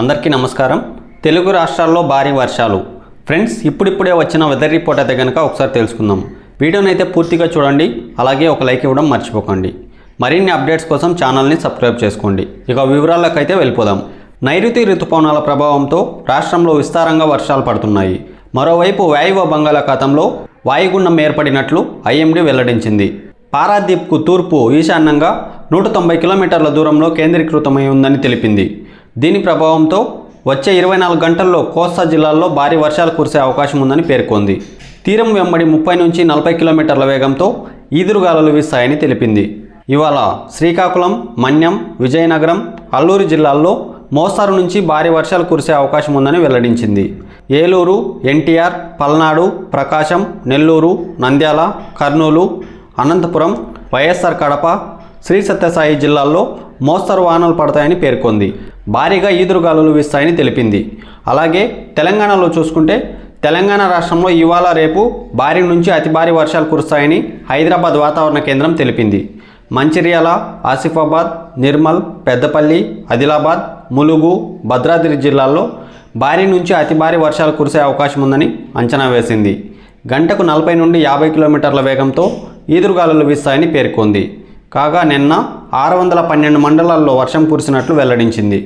అందరికీ నమస్కారం. తెలుగు రాష్ట్రాల్లో భారీ వర్షాలు. ఫ్రెండ్స్ ఇప్పుడిప్పుడే వచ్చిన వెదర్ రిపోర్ట్ అయితే కనుక ఒకసారి తెలుసుకుందాం. వీడియోని అయితే పూర్తిగా చూడండి. అలాగే ఒక లైక్ ఇవ్వడం మర్చిపోకండి. మరిన్ని అప్డేట్స్ కోసం ఛానల్ని సబ్స్క్రైబ్ చేసుకోండి. ఇక వివరాలకు అయితే వెళ్ళిపోదాం. నైరుతి ఋతుపవనాల ప్రభావంతో రాష్ట్రంలో విస్తారంగా వర్షాలు పడుతున్నాయి. మరోవైపు వాయువ బంగాళాఖాతంలో వాయుగుండం ఏర్పడినట్లు ఐఎండీ వెల్లడించింది. పారాదీప్కు తూర్పు ఈశాన్యంగా నూట తొంభై కిలోమీటర్ల దూరంలో కేంద్రీకృతమై ఉందని తెలిపింది. దీని ప్రభావంతో వచ్చే ఇరవై నాలుగు గంటల్లో కోస్తా జిల్లాల్లో భారీ వర్షాలు కురిసే అవకాశం ఉందని పేర్కొంది. తీరం వెంబడి ముప్పై నుంచి నలభై కిలోమీటర్ల వేగంతో ఈదురుగాలులు వీస్తాయని తెలిపింది. ఇవాళ శ్రీకాకుళం మన్యం విజయనగరం అల్లూరు జిల్లాల్లో మోస్తారు నుంచి భారీ వర్షాలు కురిసే అవకాశం ఉందని వెల్లడించింది. ఏలూరు ఎన్టీఆర్ పల్నాడు ప్రకాశం నెల్లూరు నంద్యాల కర్నూలు అనంతపురం వైఎస్ఆర్ కడప శ్రీ సత్యసాయి జిల్లాల్లో మోస్తరు వానలు పడతాయని పేర్కొంది. భారీగా ఈదురుగాలులు వీస్తాయని తెలిపింది. అలాగే తెలంగాణలో చూసుకుంటే తెలంగాణ రాష్ట్రంలో ఇవాళ రేపు భారీ నుంచి అతి భారీ వర్షాలు కురుస్తాయని హైదరాబాద్ వాతావరణ కేంద్రం తెలిపింది. మంచిర్యాల ఆసిఫాబాద్ నిర్మల్ పెద్దపల్లి ఆదిలాబాద్ ములుగు భద్రాద్రి జిల్లాల్లో భారీ నుంచి అతి భారీ వర్షాలు కురిసే అవకాశం ఉందని అంచనా వేసింది. గంటకు నలభై నుండి యాభై కిలోమీటర్ల వేగంతో ఈదురుగాలులు వీస్తాయని పేర్కొంది. కాగా నిన్న ఆరు వందల పన్నెండు మండలాల్లో వర్షం కురిసినట్లు వెల్లడించింది.